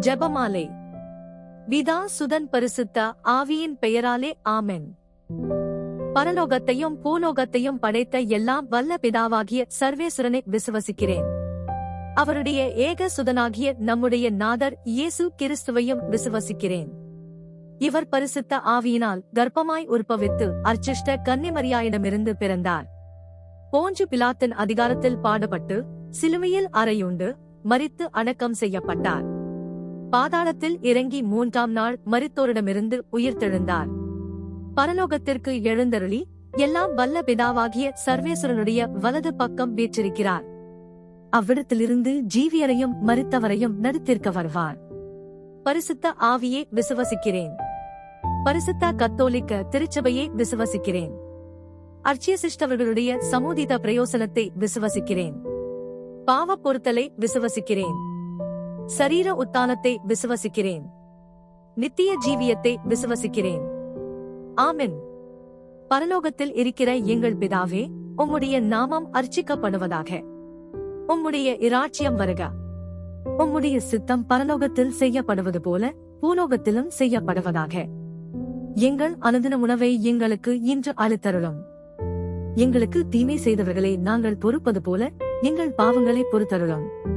ஜபமாலை. விதா சுதன் பரிசுத்த ஆவியின் பெயராலே ஆமென். பரலோகத்தையும் பூலோகத்தையும் படைத்த எல்லாம் வல்ல பிதாவாகிய சர்வேஸ்வரனை விசுவசிக்கிறேன். அவருடைய ஏக சுதனாகிய நம்முடைய நாதர் இயேசு கிறிஸ்துவையும் விசுவசிக்கிறேன். இவர் பரிசுத்த ஆவியினால் கர்ப்பமாய் உற்பவித்து அர்ச்சிஷ்ட கன்னிமரியாயிடமிருந்து பிறந்தார். போஞ்சு பிலாத்தின் அதிகாரத்தில் பாடுபட்டு சிலுவையில் அறையுண்டு மரித்து அடக்கம் செய்யப்பட்டார். பாதாளத்தில் இறங்கி மூன்றாம் நாள் மரித்தோரிடமிருந்து உயிர்த்தெழுந்தார் பரலோகத்திற்கு எழுந்தருளி எல்லாம் வல்ல பிதாவாகிய சர்வேஸ்வரனுடைய வலது பக்கம் வீற்றிருக்கிறார். அவ்விடத்திலிருந்து ஜீவியரையும் மரித்தவரையும் நடித்திருக்க வருவார். பரிசுத்த ஆவியே விசுவசிக்கிறேன். பரிசுத்த கத்தோலிக்க திருச்சபையே விசுவசிக்கிறேன். அர்ச்சிய சிஷ்டவர்களுடைய சமூதித பிரயோசனத்தை விசுவசிக்கிறேன். பாவ பொருத்தலை விசுவசிக்கிறேன். சரீர உத்தானத்தை விசுவசிக்கிறேன். நித்திய ஜீவியத்தை விசுவசிக்கிறேன். ஆமென். பரலோகத்தில் இருக்கிற எங்கள் பிதாவே உம்முடைய நாமம் அர்ச்சிக்கப்படுவதாக. உம்முடைய இராட்சியம் வருக. உம்முடைய சித்தம் பரலோகத்தில் செய்யப்படுவது போல பூலோகத்திலும் செய்யப்படுவதாக. எங்கள் அனுதின உணவை எங்களுக்கு இன்று அழுத்தருளும் எங்களுக்கு தீமை செய்தவர்களை நாங்கள் பொறுப்பது போல எங்கள் பாவங்களை பொறுத்தருளும்.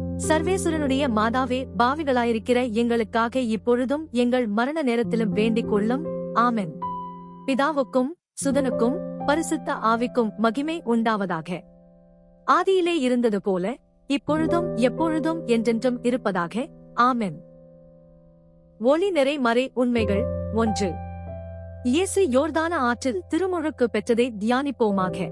சர்வேசுரனுடைய மாதாவே பாவிகளாயிருக்கிற எங்களுக்காக இப்பொழுதும் எங்கள் மரண நேரத்திலும் வேண்டிக் கொள்ளும். ஆமென். பிதாவுக்கும் சுதனுக்கும் பரிசுத்த ஆவிக்கும் மகிமை உண்டாவதாக. ஆதியிலே இருந்தது போல இப்பொழுதும் எப்பொழுதும் என்றென்றும் இருப்பதாக. ஆமென். ஒளி நிறை மறை உண்மைகள் ஒன்று. இயேசு யோர்தான ஆற்றில் திருமுழுக்கு பெற்றதை தியானிப்போமாக.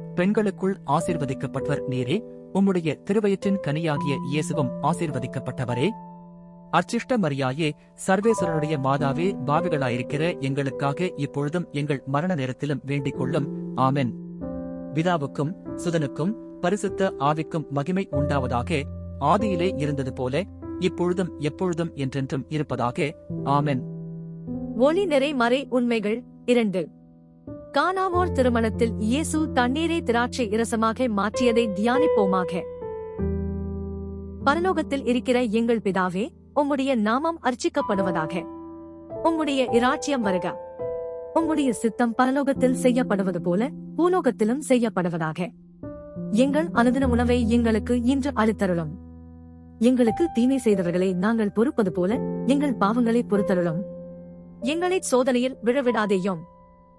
பெண்களுக்குள் ஆசீர்வதிக்கப்பட்டவர் நீரே. உம்முடைய திருவயிற்றின் கனியாகிய இயேசுவும் ஆசீர்வதிக்கப்பட்டவரே. அர்ச்சிஷ்ட மரியாயே சர்வேஸ்வரனுடைய மாதாவே பாவிகளாயிருக்கிற எங்களுக்காக இப்பொழுதும் எங்கள் மரண நேரத்திலும் வேண்டிக் கொள்ளும் ஆமென். பிதாவுக்கும் சுதனுக்கும் பரிசுத்த ஆவிக்கும் மகிமை உண்டாவதாக ஆதியிலே இருந்தது போல இப்பொழுதும் எப்பொழுதும் என்றென்றும் இருப்பதாக. ஆமென். ஒளி நிறை மறை உண்மைகள் இரண்டு. கானாவோர் திருமணத்தில் இயேசு தண்ணீரை திராட்சை இரசமாக மாற்றியதை தியானிப்போமாக. பரலோகத்தில் இருக்கிற எங்கள் பிதாவே உம்முடைய நாமம் அர்ச்சிக்கப்படுவதாக. உம்முடைய இராச்சியம் வருக. உம்முடைய சித்தம் பரலோகத்தில் செய்யப்படுவது போல பூலோகத்திலும் செய்யப்படுவதாக. எங்கள் அனுதின உணவை எங்களுக்கு இன்று அளித்தருளும். எங்களுக்கு தீமை செய்தவர்களை நாங்கள் பொறுப்பது போல எங்கள் பாவங்களை பொறுத்தருளும். எங்களை சோதனையில் விழவிடாதேயும்.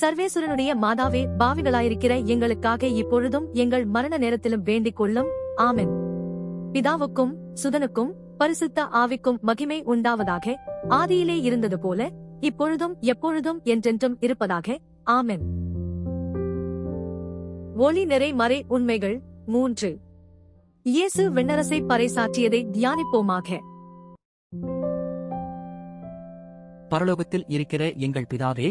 சர்வேசுரனுடைய மாதாவே பாவிகளாயிருக்கிற எங்களுக்காக இப்பொழுதும் எங்கள் மரண நேரத்திலும் வேண்டிக் கொள்ளும். ஆமென். பிதாவுக்கும் சுதனுக்கும் பரிசுத்த ஆவிக்கும் மகிமை உண்டாவதாக ஆதியிலே இருந்தது போல இப்பொழுதும் எப்பொழுதும் என்றென்றும் இருப்பதாக. ஆமென். ஒளி நிறை மறை உண்மைகள் மூன்று. இயேசு விண்ணரசை பறைசாற்றியதை தியானிப்போமாக. பரலோகத்தில் இருக்கிற எங்கள் பிதாவே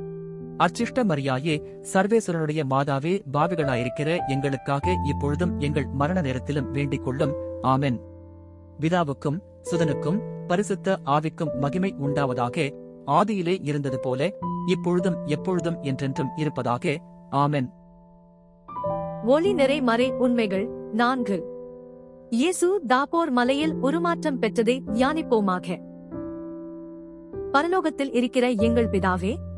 அச்சிஷ்ட மரியாயே சர்வேஸ்வரனுடைய மாதாவே பாவிகளாயிருக்கிற எங்களுக்காக இப்பொழுதும் எங்கள் மரண நேரத்திலும் வேண்டிக் கொள்ளும் ஆமென். விதாவுக்கும் சுதனுக்கும் பரிசுத்த ஆவிக்கும் மகிமை உண்டாவதாக ஆதியிலே இருந்தது போல இப்பொழுதும் எப்பொழுதும் என்றென்றும் இருப்பதாக. ஆமென். ஒளி நிறை மறை உண்மைகள் நான்கு. இயேசு தாபோர் மலையில் உருமாற்றம் பெற்றதை தியானிப்போமாக. பரலோகத்தில் இருக்கிற எங்கள் பிதாவே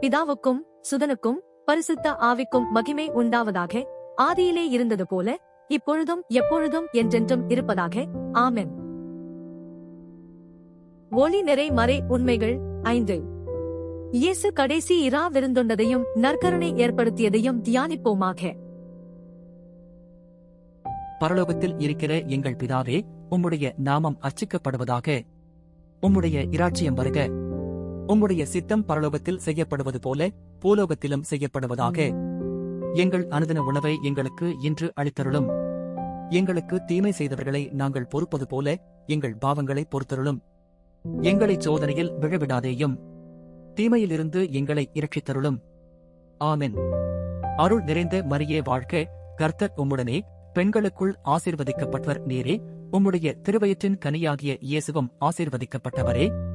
பிதாவுக்கும் சுதனுக்கும் பரிசுத்த ஆவிக்கும் மகிமை உண்டாவதாக ஆதியிலே இருந்தது போல இப்பொழுதும் எப்பொழுதும் என்றென்றும் இருப்பதாக ஆமென். ஒளி நிறை மறை உண்மைகள் ஐந்து. இயேசு கடைசி இரா விருந்துண்டதையும் நற்கருணை ஏற்படுத்தியதையும் தியானிப்போமாக. பரலோகத்தில் இருக்கிற எங்கள் பிதாவே உம்முடைய நாமம் அர்ச்சிக்கப்படுவதாக உம்முடைய இராச்சியம் வருக. உம்முடைய சித்தம் பரலோகத்தில் செய்யப்படுவது போல பூலோகத்திலும் செய்யப்படுவதாக எங்கள் அனுதின உணவை எங்களுக்கு இன்று அளித்தருளும். எங்களுக்கு தீமை செய்தவர்களை நாங்கள் பொறுப்பது போல எங்கள் பாவங்களை பொறுத்தருளும். எங்களை சோதனையில் விழவிடாதேயும் தீமையிலிருந்து எங்களை இரட்சித்தருளும். ஆமென். அருள் நிறைந்த மரியே வாழ்க்க கர்த்தர் உம்முடனே பெண்களுக்குள் ஆசீர்வதிக்கப்பட்டவர் நேரே உம்முடைய திருவயிற்றின் கனியாகிய இயேசுவும் ஆசீர்வதிக்கப்பட்டவரே.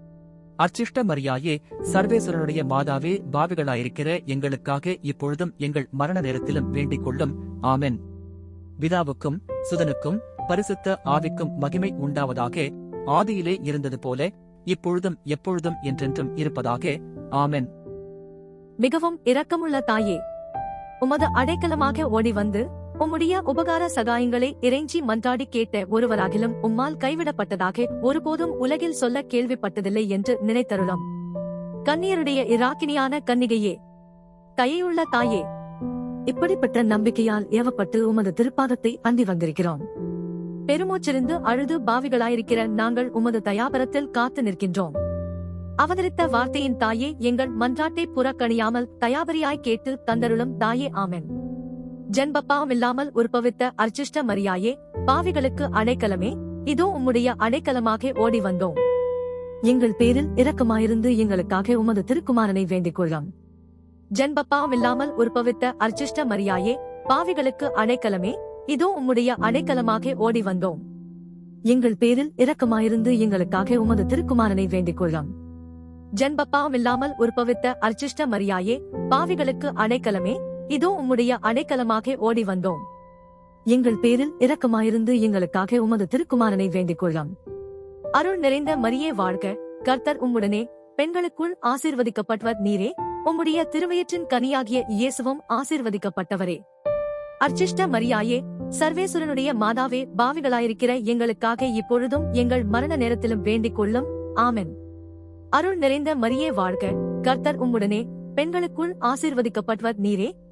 அச்சிஷ்ட மரியாயே சர்வேஸ்வரனுடைய மாதாவே பாவிகளாயிருக்கிற எங்களுக்காக இப்பொழுதும் எங்கள் மரண நேரத்திலும் வேண்டிக் கொள்ளும் ஆமென். பிதாவுக்கும் சுதனுக்கும் பரிசுத்த ஆவிக்கும் மகிமை உண்டாவதாக ஆதியிலே இருந்தது போல இப்பொழுதும் எப்பொழுதும் என்றென்றும் இருப்பதாக. ஆமென். மிகவும் இரக்கமுள்ள தாயே உமது அடைக்கலமாக ஓடி வந்து உம்முடைய உபகார சகாயங்களை இறைஞ்சி மன்றாடி கேட்ட ஒருவராகிலும் உம்மால் கைவிடப்பட்டதாக ஒருபோதும் உலகில் சொல்ல கேள்விப்பட்டதில்லை என்று நினைத்தருளும். கன்னியருடைய இராக்கினியான கன்னிகையே தயையுள்ள தாயே இப்படிப்பட்ட நம்பிக்கையால் ஏவப்பட்டு உமது திருப்பாதத்தை அண்டி வந்திருக்கிறோம். பெருமூச்சிருந்து அழுது பாவிகளாயிருக்கிற நாங்கள் உமது தயாபரத்தில் காத்து நிற்கின்றோம். அவதரித்த வார்த்தையின் தாயே எங்கள் மன்றாட்டை புறக்கணியாமல் தயாபரியாய் கேட்டு தந்தருளும் தாயே ஆமென். ஜென்பப்பாவம் இல்லாமல் உற்பவித்த அர்ச்சிஷ்ட மரியாயே பாவிகளுக்கு அடைக்கலமே இதோ உம்முடைய அடைக்கலமாக ஓடி வந்தோம். எங்கள் பேரில் இரக்கமாயிருந்து எங்களுக்காக உமது திருக்குமாரனை வேண்டிக் கொள்ளும். ஜென்பப்பாவமில்லாமல் உற்பவித்த அர்ச்சிஷ்ட மரியாயே பாவிகளுக்கு அடைக்கலமே இதோ உம்முடைய அடைக்கலமாக ஓடி வந்தோம். எங்கள் பேரில் இரக்கமாயிருந்து எங்களுக்காக உமது திருக்குமாரனை வேண்டிக் கொள்ளும். ஜென்பப்பாவமில்லாமல் உற்பவித்த அர்ச்சிஷ்ட மரியாயே பாவிகளுக்கு அடைக்கலமே இதோ உம்முடைய அடைக்கலமாக ஓடி வந்தோம். எங்கள் பேரில் இரக்கமாயிருந்து எங்களுக்காக உமது திருக்குமாரனை வேண்டிக் கொள்ளும். அருள் நிறைந்த மரியே வாழ்க. கர்த்தர் உம்முடனே பெண்களுக்குள் ஆசீர்வதிக்கப்பட்டவர் நீரே. உம்முடைய திருவயிற்றின் கனியாகிய இயேசுவும் ஆசீர்வதிக்கப்பட்டவரே. அர்ச்சிஷ்ட மரியாயே சர்வேஸ்வரனுடைய மாதாவே பாவிகளாயிருக்கிற எங்களுக்காக இப்பொழுதும் எங்கள் மரண நேரத்திலும் வேண்டிக் கொள்ளும். ஆமென். அருள் நிறைந்த மரியே வாழ்க. கர்த்தர் உம்முடனே பெண்களுக்குள் ஆசீர்வதிக்கப்பட்டவர் நீரே.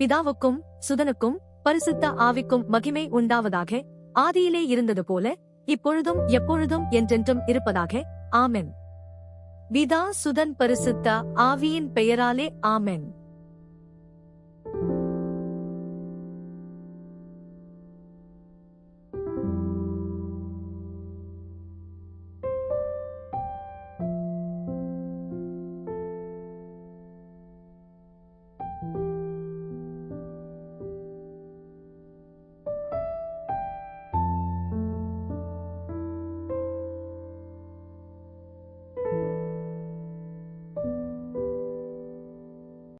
பிதாவுக்கும் சுதனுக்கும் பரிசுத்த ஆவிக்கும் மகிமை உண்டாவதாக ஆதியிலே இருந்தது போல இப்பொழுதும் எப்பொழுதும் என்றென்றும் இருப்பதாக ஆமென். பிதா சுதன் பரிசுத்த ஆவியின் பெயராலே ஆமென்.